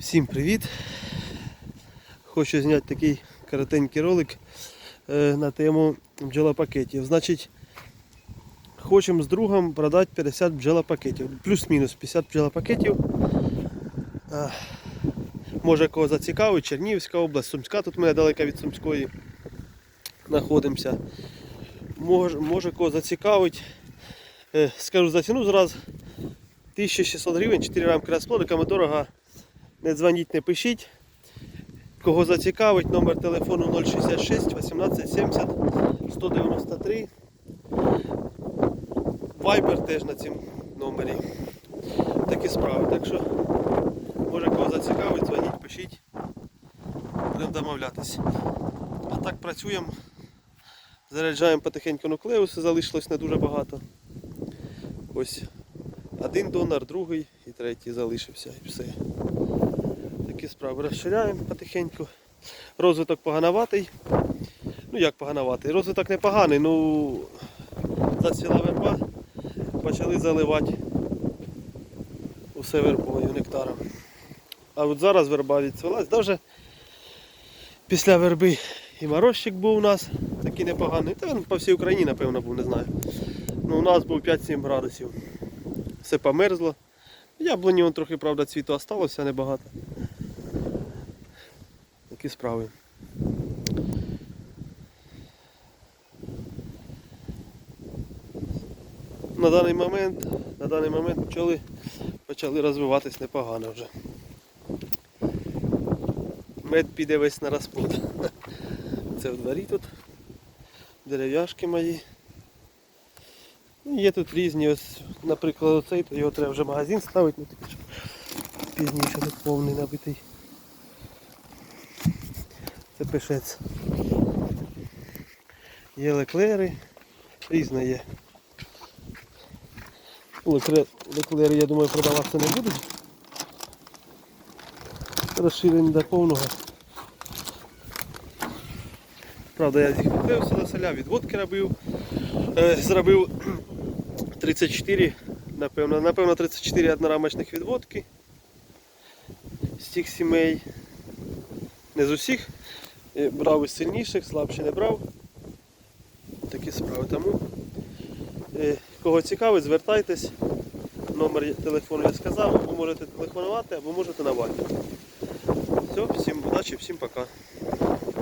Всім привіт! Хочу зняти такий коротенький ролик е, на тему бджолопакетів. Значить, хочемо з другом продати 50 бджолопакетів. Плюс-мінус 50 бджолопакетів. Е, Може кого зацікавить, Чернігівська область, Сумська, тут ми недалеко від Сумської знаходимося. Може, може кого зацікавить. Е, Скажу за ціну зразу 1600 гривень, 4 рамки розплодиками дорого. Не дзвоніть, не пишіть. Кого зацікавить, номер телефону 066 18 70 193. Вайбер теж на цьому номері. Такі справи. Так що, може кого зацікавить, дзвоніть, пишіть. Будемо домовлятись. А так працюємо. Заряджаємо потихеньку нуклеуси, залишилось не дуже багато. Ось один донор, другий і третій залишився і все. Такі справи розширяємо потихеньку. Розвиток погануватий. Ну як погануватий? Розвиток непоганий, ну зацвіла верба, почали заливати усе вербою нектаром. А от зараз верба відцвілась. Даже після верби і морозчик був у нас такий непоганий. Та він по всій Україні, напевно, був, не знаю. Ну, у нас був 5-7 градусів. Все померзло. Яблуні трохи, правда, цвіту осталося небагато. Такі справи. На даний момент, на даний момент пчоли почали розвиватись непогано вже. Мед піде весь на розплод. Це в дворі тут. Дерев'яшки мої. Є тут різні, ось, наприклад, оцей, то його треба вже в магазин ставити, ну такий пізніше тут повний набитий. Це пишець. Є леклери, різне є. Леклери, я думаю, продаватися не будуть. Розширені до повного. Правда, я їх купив сюди соля, відводки робив. Е, зробив 34, напевно, напевно 34 однорамочних відводки з тих сімей. Не з усіх. Е, Брав із сильніших, слабші не брав. Такі справи. Тому е, кого цікавить, звертайтесь. Номер телефону я сказав, або можете телефонувати, або можете на вайбер. Все, всім удачі, всім пока.